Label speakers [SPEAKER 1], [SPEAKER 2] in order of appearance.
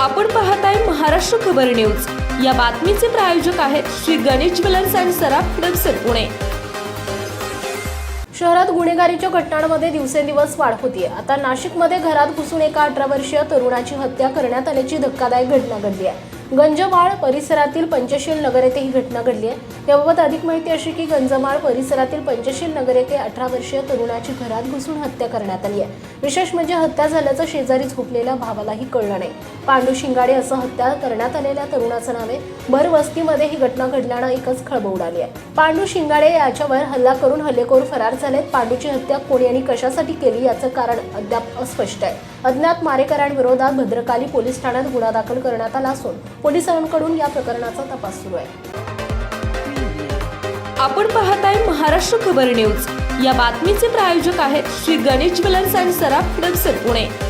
[SPEAKER 1] आपण पाहताय महाराष्ट्र खबर न्यूज. या बातमीचे प्रायोजक आहेत श्री गणेश ज्वेलर्स अँड सराफ हडपसर पुणे.
[SPEAKER 2] शहरात गुन्हेगारीच्या घटनांमध्ये दिवसेंदिवस वाढ होतीये. आता नाशिकमध्ये घरात घुसून एका अठरा वर्षीय तरुणाची हत्या करण्यात आल्याची धक्कादायक घटना घडली आहे. गंजमाळ परिसरातील पंचशील नगर येथे ही घटना घडली आहे. याबाबत अधिक माहिती अशी की गंजमाळ परिसरातील पंचशील नगर येथे अठरा वर्षीय तरुणाची घरात घुसून हत्या करण्यात आली आहे. विशेष म्हणजे हत्या झाल्याचं शेजारी झोपलेल्या भावालाही कळलं नाही. पांडू शिंगाडे असं हत्या करण्यात आलेल्या तरुणाचं नाव आहे. भर वस्तीमध्ये ही घटना घडल्यानं एकच खळबळ उडाली आहे. पांडू शिंगाडे याच्यावर हल्ला करून हल्लेखोर फरार झालेत. पांडूची हत्या कोणी आणि कशासाठी केली याचं कारण अद्याप अस्पष्ट आहे. अज्ञात मारेकऱ्यांविरोधात भद्रकाली पोलीस ठाण्यात गुन्हा दाखल करण्यात आला असून पोलिसांकडून या प्रकरणाचा तपास सुरू आहे.
[SPEAKER 1] आपण पाहत आहे महाराष्ट्र खबर न्यूज. या बातमीचे प्रायोजक आहेत श्री गणेश ज्वेलर्स अँड सराफ हडपसर पुणे.